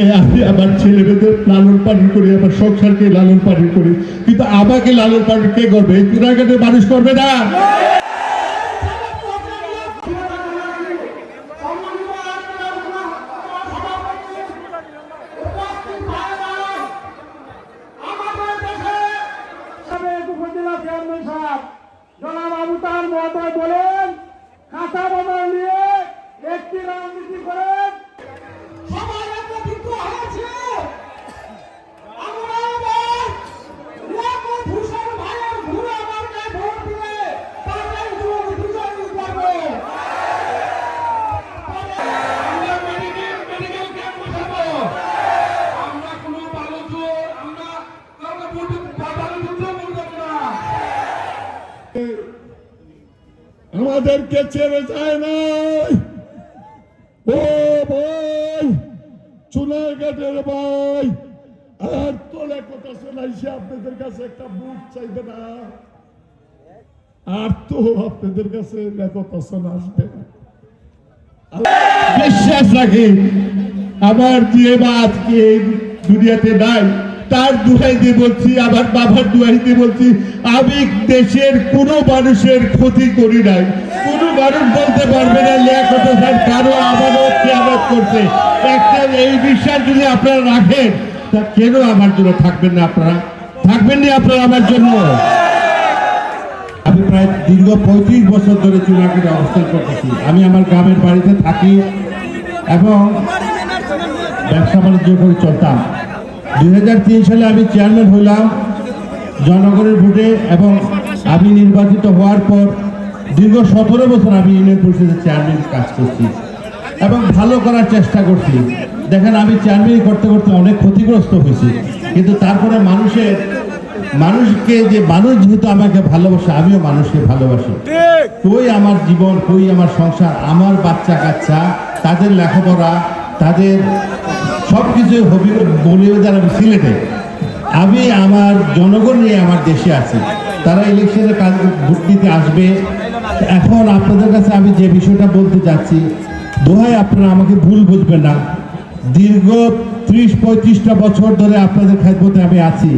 আমি আমার ছেলে মেয়েদের লালন পালন করি, আমার সংসারকে লালন পালন করি। কিন্তু আমাকে লালন পালন কে করবে? এই চুনাঘাটের মানুষ করবে না। আমাদেরকে ছেড়ে যায় নাই। ও ভাই চুনাঘাটের ভাই। আর তোলে কথা শোনাইছে আপনাদের কাছে একটা বুক চাইবে না। আর তো আপনাদের কাছে কথা শোনা আসবে বিশ্বাস রাখি আমার যে বা আজকে দুনিয়াতে নাই। তার দুহাই দিয়ে বলছি আমার বাবার দুহাই দিয়ে বলছি, আমি দেশের কোনো মানুষের ক্ষতি করি নাই। কোনো মানুষ বলতে পারবে না লিয়াকত হোসেন কারও আমারও খেয়ালত করছে। একটা এই বিশ্বাস যদি আপনারা রাখেন, তা কেন আমার জন্য থাকবেন না আপনারা? থাকবেন না আপনারা আমার জন্য? আমি প্রায় দীর্ঘ পঁয়ত্রিশ বছর ধরে চুনাকিতে অবস্থান করতেছি। আমি আমার গ্রামের বাড়িতে থাকি এবং ব্যবসা বাণিজ্য করে চলতাম। দুই সালে আমি চেয়ারম্যান হইলাম জনগণের ভোটে এবং আমি নির্বাচিত হওয়ার পর দীর্ঘ সতেরো বছর আমি ইউনিয়ন পরিষদের চেয়ারম্যান কাজ করছি এবং ভালো করার চেষ্টা করছি। দেখেন আমি চেয়ারম্যান করতে করতে অনেক ক্ষতিগ্রস্ত হয়েছি। কিন্তু তারপরে মানুষের মানুষকে যে মানুষ যেহেতু আমাকে ভালোবাসে আমিও মানুষকে ভালোবাসি। কই আমার জীবন কই আমার সংসার আমার বাচ্চা কাচ্চা তাদের লেখাপড়া তাদের সব কিছু বলিয়ে যারা সিলেটে, আমি আমার জনগণ নিয়ে আমার দেশে আছি, তারা ইলেকশনের কাজ ভোট দিতে আসবে। এখন আপনাদের কাছে আমি যে বিষয়টা বলতে চাচ্ছি দোহাই আপনারা আমাকে ভুল বুঝবেন না। দীর্ঘ ত্রিশ পঁয়ত্রিশটা বছর ধরে আপনাদের খেদমতে আমি আছি।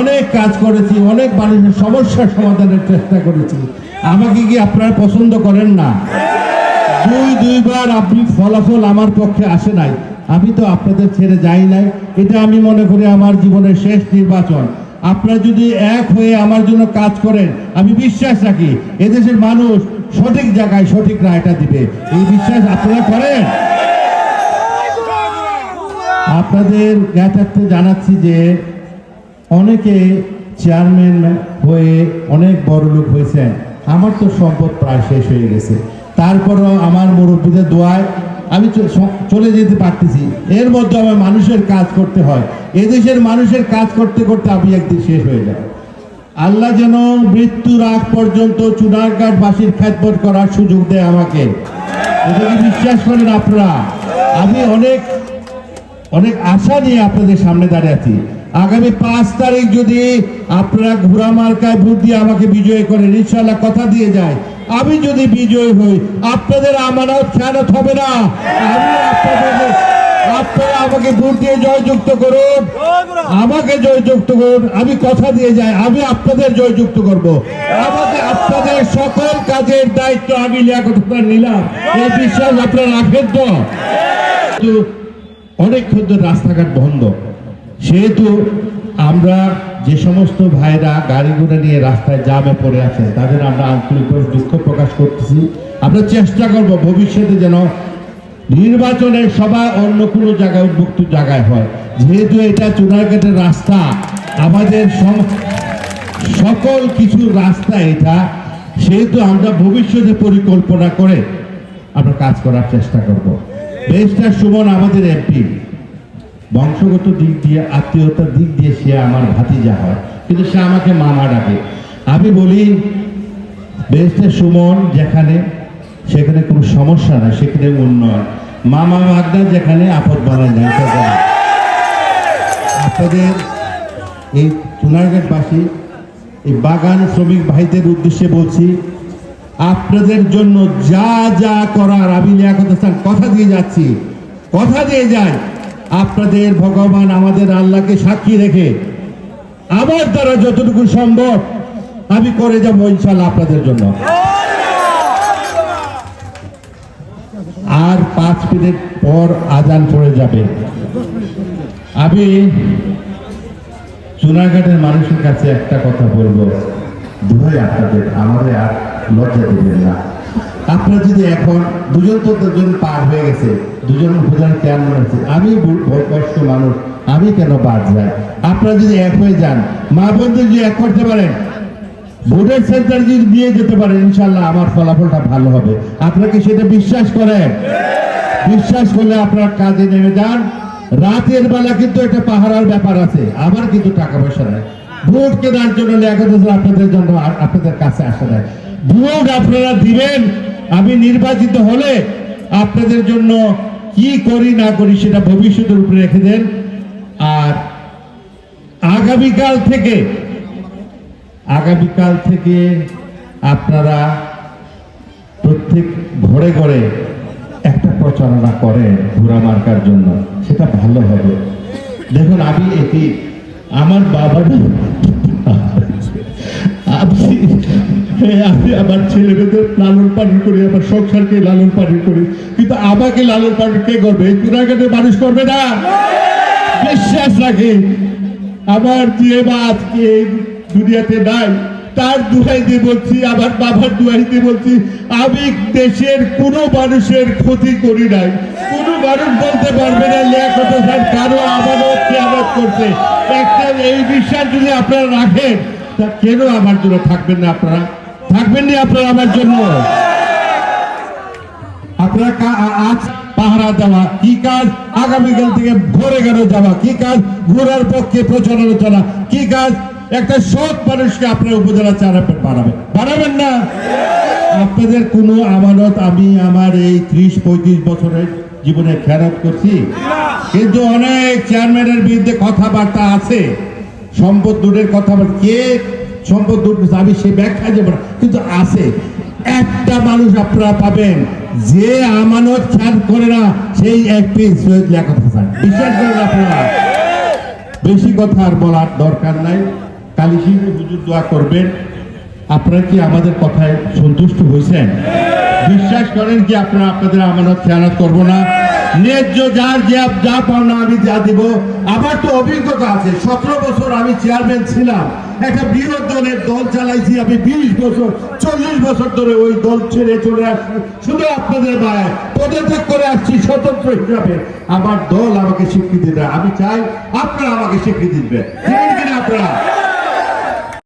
অনেক কাজ করেছি, অনেক মানুষের সমস্যার সমাধানের চেষ্টা করেছি। আমাকে কি আপনারা পছন্দ করেন না? দুই দুইবার আপনি ফলাফল আমার পক্ষে আসে নাই। আমি তো আপনাদের ছেড়ে যাই নাই। এটা আমি মনে করি আমার জীবনের শেষ নির্বাচন। আপনারা যদি এক হয়ে আমার জন্য কাজ করেন, আমি বিশ্বাস রাখি এদেশের মানুষ সঠিক জায়গায় সঠিক রায়টা দিবে। এই বিশ্বাস আপনারা করেন? আপনাদের জ্ঞাতার্থে জানাচ্ছি যে অনেকে চেয়ারম্যান হয়ে অনেক বড় লোক হয়েছেন। আমার তো সম্পদ প্রায় শেষ হয়ে গেছে। তারপরও আমার মুরব্বীদের দোয়ায় আমি চলে যেতে পারতেছি। এর মধ্যে আমার মানুষের কাজ করতে হয়। এদেশের মানুষের কাজ করতে করতে আমি একদিন শেষ হয়ে যাব আল্লাহ যেন মৃত্যুর আগ পর্যন্ত চুনারঘাটবাসীর খ্যাতবট করার সুযোগ দেয় আমাকে। এটা কি বিশ্বাস করেন আপনারা? আমি অনেক অনেক আশা নিয়ে আপনাদের সামনে দাঁড়িয়ে আছি। আগামী পাঁচ তারিখ যদি আপনারা ঘোড়া মার্কায় ভোট দিয়ে আমাকে বিজয় করেন ইনশাল্লাহ কথা দিয়ে যায়। আমি যদি বিজয় হই, আপনাদের আমানত খেয়ানত হবে না। আমি আপনাদের আপনারা আমাকে ভোট দিয়ে জয়যুক্ত করুন। আমাকে জয়যুক্ত করুন। আমি কথা দিয়ে যাই, আমি আপনাদের জয়যুক্ত করব। আমাকে আপনাদের সকল কাজের দায়িত্ব আমি লিয়াকত নিলাম। এই বিশ্বাস আপনারা রাখেন তো? কিন্তু অনেকক্ষণ রাস্তাঘাট বন্ধ, সেহেতু আমরা যে সমস্ত ভাইরা গাড়ি ঘোড়া নিয়ে রাস্তায় জামে পড়ে আছে তাদের আমরা আন্তরিকভাবে দুঃখ প্রকাশ করতেছি। আমরা চেষ্টা করব ভবিষ্যতে যেন নির্বাচনের সভা অন্য কোনো জায়গায় উন্মুক্ত জায়গায় হয়। যেহেতু এটা চুনারঘাটের রাস্তা, আমাদের সকল কিছু রাস্তা এটা, সেহেতু আমরা ভবিষ্যতে পরিকল্পনা করে আমরা কাজ করার চেষ্টা করব। বেশটা সুমন আমাদের এমপি। বংশগত দিক দিয়ে, আত্মীয়তার দিক দিয়ে সে আমার ভাতিজা হয়, কিন্তু সে আমাকে মামা ডাকে। আমি বলি বেশটা সুমন যেখানে, সেখানে কোনো সমস্যা নাই, সেখানে উন্নয়ন। মামা বাগদা যেখানে, আপদ বানায় যায় আপনাদের এই চুনারঘাটবাসী এই বাগান শ্রমিক ভাইদের উদ্দেশ্যে বলছি, আপনাদের জন্য যা যা করার, আমি কথা দিয়ে যাচ্ছি, কথা দিয়ে যাই। আপনাদের ভগবান আমাদের আল্লাহকে সাক্ষী রেখে আমার দ্বারা যতটুকু সম্ভব আমি করে যাব ইনশাল্লাহ আপনাদের জন্য। আর পাঁচ মিনিট পর আজান পড়ে যাবে। আমি চুনাঘাটের মানুষের কাছে একটা কথা বলব। দুই আপনাদের, আমাদের আর লজ্জা দেবেন না। আপনারা যদি এখন দুজন তো দুজন পার হয়ে গেছে, দুজন উপজেলা কেন আছে আমি বয়স্ক মানুষ, আমি কেন বাদ যাই? আপনারা যদি এক হয়ে যান, মা বোনদের যদি এক করতে পারেন, ভোটের সেন্টার যদি দিয়ে যেতে পারেন, ইনশাল্লাহ আমার ফলাফলটা ভালো হবে। আপনারা কি সেটা বিশ্বাস করেন? বিশ্বাস করলে আপনার কাজে নেমে যান। রাতের বেলা কিন্তু একটা পাহারার ব্যাপার আছে, আবার কিন্তু টাকা পয়সা নেই ভোট কেনার জন্য আপনাদের জন্য আপনাদের কাছে আসে নাই ভোট আপনারা দিবেন আমি নির্বাচিত হলে আপনাদের জন্য কি করি না করি সেটা ভবিষ্যতের উপরে রেখে দেন। আর আগামীকাল থেকে আগামীকাল থেকে আপনারা প্রত্যেক ঘরে ঘরে একটা প্রচারণা করেন ঘোড়া মার্কার জন্য। সেটা ভালো হবে। দেখুন, আমি এটি আমার বাবা আমি আমার ছেলে মেয়েদের লালন পালন করি, আমার সংসারকে লালন পালন করি। কিন্তু আমাকে লালন পালন কে করবে? এই চুনাঘাটের মানুষ করবে না। বিশ্বাস রাখি। আমার যে মা আজকে দুনিয়াতে নাই, তার দুহাই দিয়ে বলছি, আমার বাবার দুহাই দিয়ে বলছি, আমি দেশের কোনো মানুষের ক্ষতি করি নাই। কোনো মানুষ বলতে পারবে না লিয়াকত হোসেন কারও আমানত খেয়ালত করছে। একটা এই বিশ্বাস যদি আপনারা রাখেন, তা কেন আমার জন্য থাকবেন না আপনারা? থাকবেন না আপনারা আমার জন্য। আপনারা আজ পাহারা দেওয়া, কি কাজ? আগামীকাল থেকে ঘরে যাওয়া? কি কাজ? ঘোরার পক্ষে কি কাজ? একটা সৎ মানুষকে উপজেলা না? আপনাদের কোনো আমানত আমি আমার এই ত্রিশ, পঁয়ত্রিশ বছরের জীবনে খেয়ালত করছি। কিন্তু অনেক চেয়ারম্যানের বিরুদ্ধে কথাবার্তা আছে। সম্পদ দূরের কথা কে সম্পদ দূর করছে? আমি সে ব্যাখ্যা দেবো না। কিন্তু আছে। একটা মানুষ আপনারা পাবেন, যে আমানত খেয়াল করে না, সেই একটি সৈয়দ বিশ্বাস করেন আপনারা? বেশি কথা আর বলার দরকার নাই। কালী সিংহ হুজুর দোয়া করবেন। আপনারা কি আমাদের কথায় সন্তুষ্ট হয়েছেন? বিশ্বাস করেন কি আপনারা আপনাদের আমানত খেয়ানত করব না? ন্যায্য যার যা যা পাওনা আমি যা দিব। আমার তো অভিজ্ঞতা আছে, সতেরো বছর আমি চেয়ারম্যান ছিলাম। একটা বিরোধ দলের দল চালাইছি আমি বিশ বছর, চল্লিশ বছর ধরে ওই দল ছেড়ে চলে আসছি। শুধু আপনাদের মায় পদত্যাগ করে আসছি স্বতন্ত্র হিসাবে। আমার দল আমাকে স্বীকৃতি দেয়, আমি চাই আপনারা আমাকে স্বীকৃতি দিবেন। আপনারা।